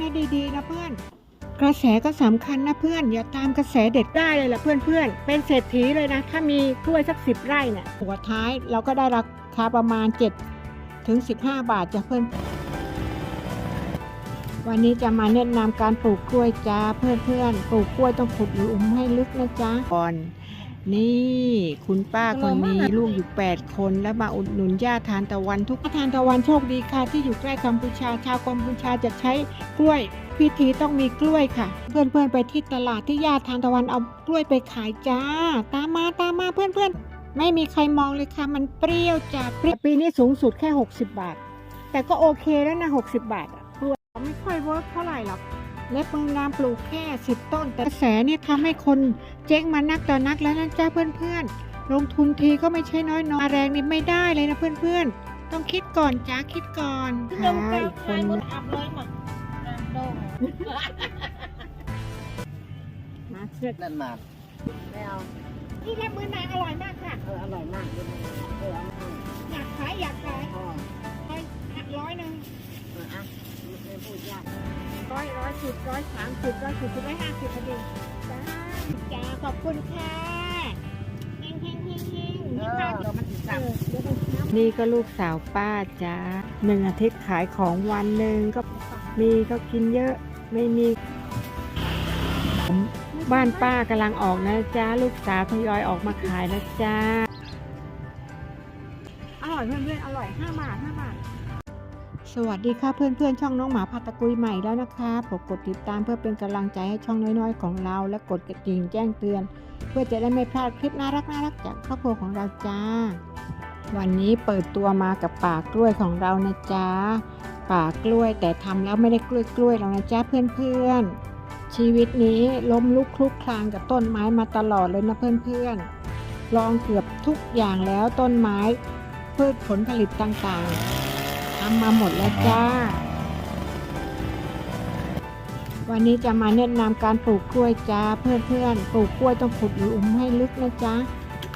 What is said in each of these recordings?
ให้ดีๆนะเพื่อน กระแสก็สำคัญนะเพื่อน อย่าตามกระแสเด็ดได้เลยล่ะเพื่อนๆ เป็นเศรษฐีเลยนะ ถ้ามีกล้วยสักสิบไร่เนี่ยหัวท้ายเราก็ได้ราคาประมาณ7ถึง15 บาทจ้ะเพื่อน วันนี้จะมาแนะนำการปลูกกล้วยจ้าเพื่อนๆปลูกกล้วยต้องขุดหลุมให้ลึกนะจ๊ะก่อน นี่คุณป้าคนนี้ลูกอยู่ 8 คนแล้วมาอุดหนุนย่าทานตะวันทุกทานตะวันโชคดีค่ะที่อยู่ใกล้กัมพูชาชาวกัมพูชาจะใช้กล้วยพิธีต้องมีกล้วยค่ะ เพื่อนๆไปที่ตลาดที่ย่าทานตะวันเอากล้วยไปขายจ้า ตามมาตามมาเพื่อนๆ ไม่มีใครมองเลยค่ะ มันเปรี้ยวจ้าเปรี้ยวปีนี้สูงสุดแค่ 60 บาท แต่ก็โอเคแล้วนะ 60 บาทอะกล้วยไม่ค่อยเวิร์กเท่าไหร่หรอก เล็บมือนามปลูกแค่ 10 ต้น แต่กระแสเนี่ยทำให้คนเจ๊งมานักต่อนักแล้วนะจ้าเพื่อนๆ ลงทุนทีก็ไม่ใช่น้อยๆแรงนี่ไม่ได้เลยนะเพื่อนๆ ต้องคิดก่อนจ้าคิดก่อนค่ะอีกคนนึงอับเลยหมดโด่งมาเสร็จนั่นมาไม่เอาที่เล็บมือนางอร่อยมากค่ะ เอออร่อยมากเลยเออเอามาอย สิบร้อยสามสิบร้อยสี่สิบร้อยห้าสิบพอดีจ้าจ้าขอบคุณค่ะเฮงเฮงเฮงเฮงนี่ป้าเดี๋ยวมันติดเอสั่งอเดี๋ยวมันนับนี่ก็ลูกสาวป้าจ้าหนึ่งอาทิตย์ขายของวันหนึ่งก็มีก็กินเยอะไม่มี บ้านป้ากำลังออกนะจ้าลูกสาวทยอยออกมาขายนะจ้าอร่อยเพื่อนๆอร่อยห้าบาทห้าบาท สวัสดีค่ะเพื่อนๆ ช่องน้องหมาพาตะกุยใหม่แล้วนะคะผมกดติดตามเพื่อเป็นกำลังใจให้ช่องน้อยๆ ของเรา และกดกระดิ่งแจ้งเตือน เพื่อจะได้ไม่พลาดคลิปน่ารักน่ารักจากครอบครัวของเราจ้า วันนี้เปิดตัวมากับป่ากล้วยของเรานะจ๊ะป่ากล้วยแต่ทำแล้วไม่ได้กล้วยกล้วยๆหรอกนะจ๊ะเพื่อนๆ ชีวิตนี้ล้มลุกคลุกคลานกับต้นไม้มาตลอดเลยนะเพื่อนๆลองเกือบทุกอย่างแล้วต้นไม้พืชผลผลิตต่างๆ ทำมาหมดแล้วจ้า วันนี้จะมาแนะนำการปลูกกล้วยจ้า เพื่อนๆ ปลูกกล้วยต้องขุดหลุมให้ลึกนะจ๊ะ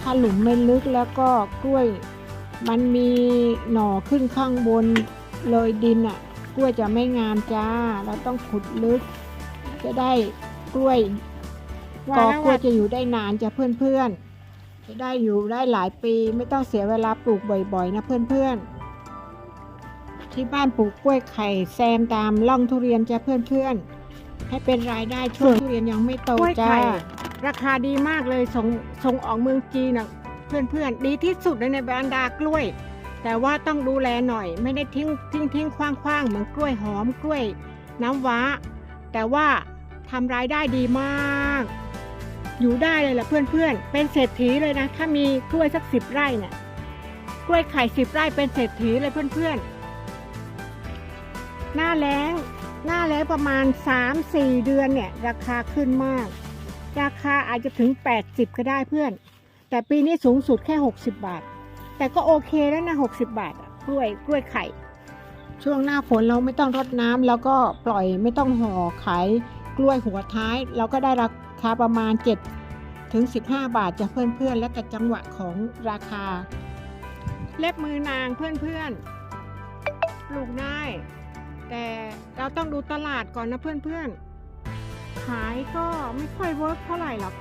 ถ้าหลุมไม่ลึกแล้วก็กล้วย มันมีหน่อขึ้นข้างบนเลยดินอะ กล้วยจะไม่งามจ้า เราต้องขุดลึก จะได้กล้วยกอกล้วยจะอยู่ได้นานจ้ะเพื่อนๆจะได้อยู่ได้หลายปีไม่ต้องเสียเวลาปลูกบ่อยๆนะเพื่อนๆ ที่บ้านปลูกกล้วยไข่แซมตามร่องทุเรียนจ้ะเพื่อนๆ ให้เป็นรายได้ช่วงทุเรียนยังไม่โตกล้วยไข่จ้าราคาดีมากเลยส่งส่งออกเมืองจีนนะเพื่อนๆ ดีที่สุดเลยในบรรดากล้วย แต่ว่าต้องดูแลหน่อย ไม่ได้ทิ้งทิ้งทิ้งคว้างคว้างเหมือนกล้วยหอมกล้วยน้ำว้า แต่ว่าทำรายได้ดีมาก อยู่ได้เลยล่ะเพื่อนๆ เป็นเศรษฐีเลยนะ ถ้ามีกล้วยสักสิบไร่เนี่ยกล้วยไข่สิบไร่เป็นเศรษฐีเลยเพื่อนๆ หน้าแล้งหน้าแล้งประมาณ 3-4 เดือนเนี่ย ราคาขึ้นมาก ราคาอาจจะถึง 80 ก็ได้เพื่อน แต่ปีนี้สูงสุดแค่ 60 บาท แต่ก็โอเคแล้วนะ60 บาทกล้วยกล้วยไข่ ช่วงหน้าฝนเราไม่ต้องรดน้ำแล้วก็ปล่อยไม่ต้องห่อขายกล้วยหัวท้าย เราก็ได้ราคาประมาณ 7 ถึง 15 บาทจากเพื่อนๆ และแต่จังหวะของราคา เล็บมือนางเพื่อนๆปลูกได้ แต่เราต้องดูตลาดก่อนนะเพื่อนๆ ขายก็ไม่ค่อยเวิร์กเท่าไหร่หรอก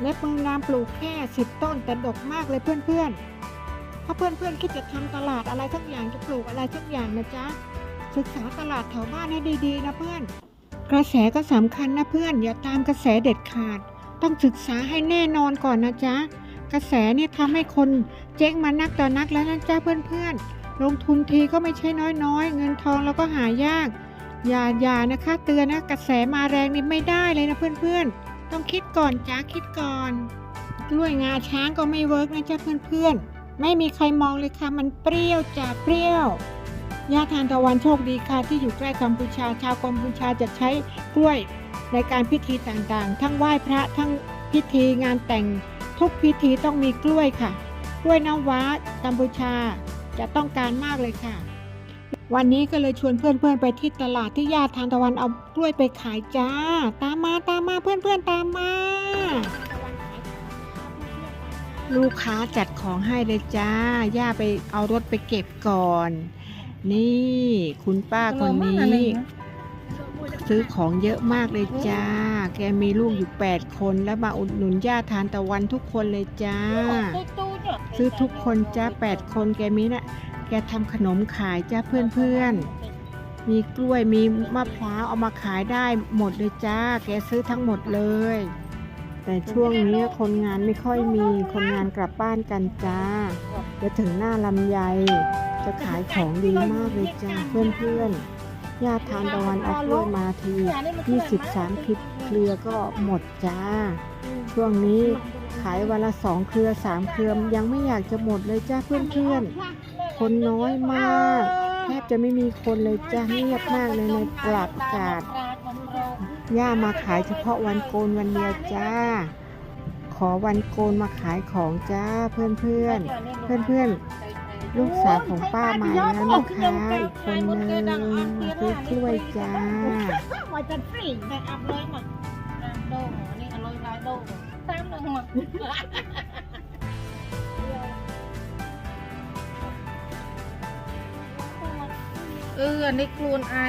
เล็บมือนางปลูกแค่10ต้นแต่ดกมากเลยเพื่อนๆ ถ้าเพื่อนๆคิดจะทำตลาดอะไรสักอย่างจะปลูกอะไรสักอย่างนะจ๊ะ ศึกษาตลาดแถวบ้านให้ดีๆนะเพื่อน กระแสก็สำคัญนะเพื่อน อย่าตามกระแสเด็ดขาด ต้องศึกษาให้แน่นอนก่อนนะจ๊ะ กระแสเนี่ยทำให้คนเจ๊งมานักต่อนักแล้วนะจ๊ะเพื่อนๆ ลงทุนทีก็ไม่ใช่น้อยๆ เงินทองเราก็หายาก อย่าอย่านะคะเตือนนะกระแสมาแรงนี่ไม่ได้เลยนะเพื่อนๆ ต้องคิดก่อนจ้าคิดก่อนกล้วยงาช้างก็ไม่เวิร์กนะจ๊ะเพื่อนๆ ไม่มีใครมองเลยค่ะ มันเปรี้ยวจ้าเปรี้ยวย่าทานตะวันโชคดีค่ะที่อยู่ใกล้กัมพูชาชาวกัมพูชาจะใช้กล้วยในการพิธีต่างๆ ทั้งไหว้พระทั้งพิธีงานแต่งทุกพิธีต้องมีกล้วยค่ะ กล้วยน้ำว้ากัมพูชา จะต้องการมากเลยค่ะ วันนี้ก็เลยชวนเพื่อนๆไปที่ตลาดที่ญาติทางตะวันเอากล้วยไปขายจ้า ตามมาตามมาเพื่อนๆตามมาลูกค้าจัดของให้เลยจ้า ย่าไปเอารถไปเก็บก่อน นี่คุณป้าคนนี้ ซื้อของเยอะมากเลยจ้า แกมีลูกอยู่ 8 คน แล้วมาอุดหนุนย่าทานตะวันทุกคนเลยจ้า ซื้อทุกคนจ้า 8 คนแกมีนะแกทำขนมขายจ้าเพื่อนๆ มีกล้วยมีมะพร้าวเอามาขายได้หมดเลยจ้า แกซื้อทั้งหมดเลย แต่ช่วงนี้คนงานไม่ค่อยมีคนงานกลับบ้านกันจ้าเดี๋ยวถึงหน้าลำไยจะขายของดีมากเลยจ้าเพื่อนๆ ญาติทานตะวันเอากล้วยมาที20 30เครือก็หมดจ้า ช่วงนี้ขายวันละสองเครือสามเครือยังไม่อยากจะหมดเลยจ้าเพื่อนๆ คนน้อยมากแทบจะไม่มีคนเลยจ้าเงียบมากเลยในตลาดอากาศย่ามาขายเฉพาะวันโกนวันเดียวจ้า ขอวันโกนมาขายของจ้าเพื่อนเพื่อนๆเพื่อนๆ ลูกสาวของป้ามาแล้วนะคะอีกคนนึงมาซื้อกล้วยจ้ามาจะฟรีแต่อัพเลยมาโดนี่อร่อยหลายโดงตามเลยมาเอออันนี้กลูนไอ้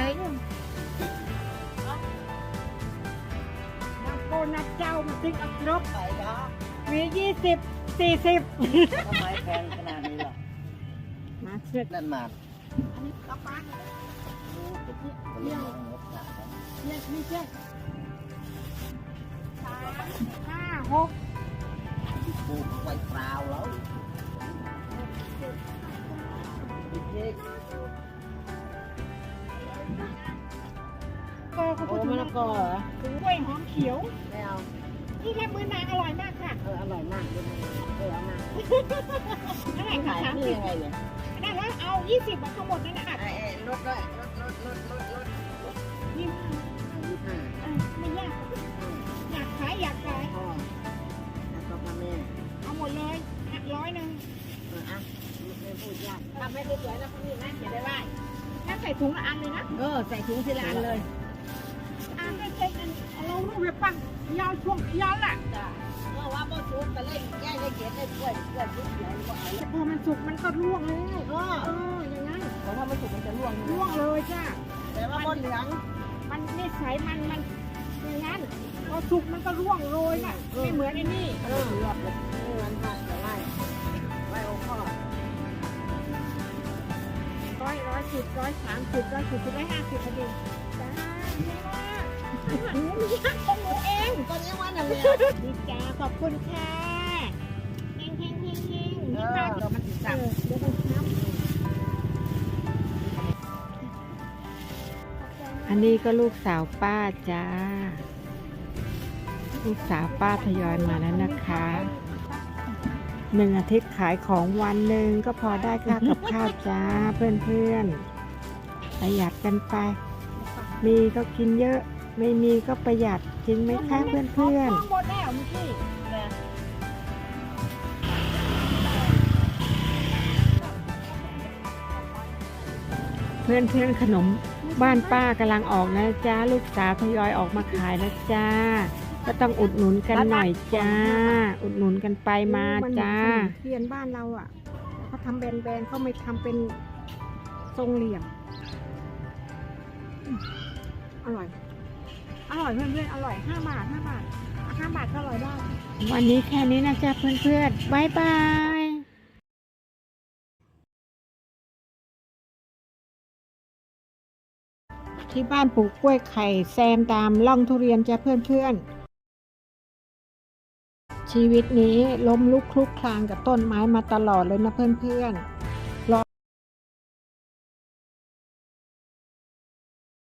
โกนนัดเจ้ามาติ๊กอัพรบไปดามียี่สิบสี่สิบทำไมแพงขนาดนี้ นั่นมาอันนี้กลับบ้าเรื่องงบหนาเรียกไม่ใช่สามห้าหกปลูกไว้เปล่าแล้วก็เขาพูดมะถึงละกอเหรอกล้วยหอมเขียวไม่เอานี่แค่มือนางอร่อยมากค่ะ เอออร่อยมากเลยเออเอามาเท่าไหร่คะขายสามที่สิบ ยังไงเนี่ยได้แล้วเอายี่สิบมาทั้งหมดนั่นนะค่ะไอ้รถด้วยรถรถรถรถรถยี่ยี่ห้าอะไม่ยากอยากขายอยากขายพ่อแล้วก็พ่อแม่เอาหมดเลยอะร้อยหนึ่งเอออะไม่พูดยากทำให้สวยๆนะพวกนี้นะอย่าได้ว่าถ้าใส่ถุงละอันเลยนะเออใส่ถุงทีละอันเลย อ่าไม่ใช่กันเราลูกเห็บปังยาวช่วงยาวแหละจ้ะเมื่อว่าพ่อชุบก็เล่นแย่ได้เขียนได้ช่วยช่วยชุบเขียนก็เอาแต่พอมันสุกมันก็ร่วงเลยเออเอออย่างนั้นแต่ถ้าไม่สุกมันจะร่วงร่วงเลยจ้าแต่ว่าพ่อเหลืองมันนิสัยมันมันอย่างนั้นพอสุกมันก็ร่วงโรยน่ะไม่เหมือนไอ้นี่เออเหลืองเลยนี่มันทำแต่ไล่ไล่องค์พ่อร้อยร้อยสิบร้อยสามสิบร้อยสี่สิบร้อยห้าสิบพอดีจ้า หนูมียากของหนูเองก็เรียกว่านั่นแหละดีจ้าขอบคุณค่ะเฮงเฮงเฮงเฮงนี่อค่ะเดี๋ยวมันติดจับเดี๋ยวมันช้ำอันนี้ก็ลูกสาวป้าจ้า ลูกสาวป้าทยอยมาแล้วนะคะหนึ่งอาทิตย์ขายของวันหนึ่งก็พอได้ค่ากับข้าวจ้าเพื่อนๆประหยัดกันไป มีก็กินเยอะ ไม่มีก็ประหยัดจริงไหมคะเพื่อนหมดแล้วเมื่อกี้นะๆเพื่อนๆขนมบ้านป้ากำลังออกนะจ้าลูกสาวทยอยออกมาขายแล้วจ้า ก็ต้องอุดหนุนกันหน่อยจ้า อุดหนุนกันไปมาจ้าเทียนบ้านเราอะเขาทำแบนๆเขาไม่ทำเป็นทรงเหลี่ยมอืมอร่อย อร่อยเพื่อนๆ อร่อยห้าบาทห้าบาทห้าบาทก็อร่อยได้ วันนี้แค่นี้นะจ๊ะเพื่อนๆบายบายที่บ้านปลูกกล้วยไข่แซมตามล่องทุเรียนจ้ะเพื่อนๆ ชีวิตนี้ล้มลุกคลุกคลานกับต้นไม้มาตลอดเลยนะเพื่อนๆ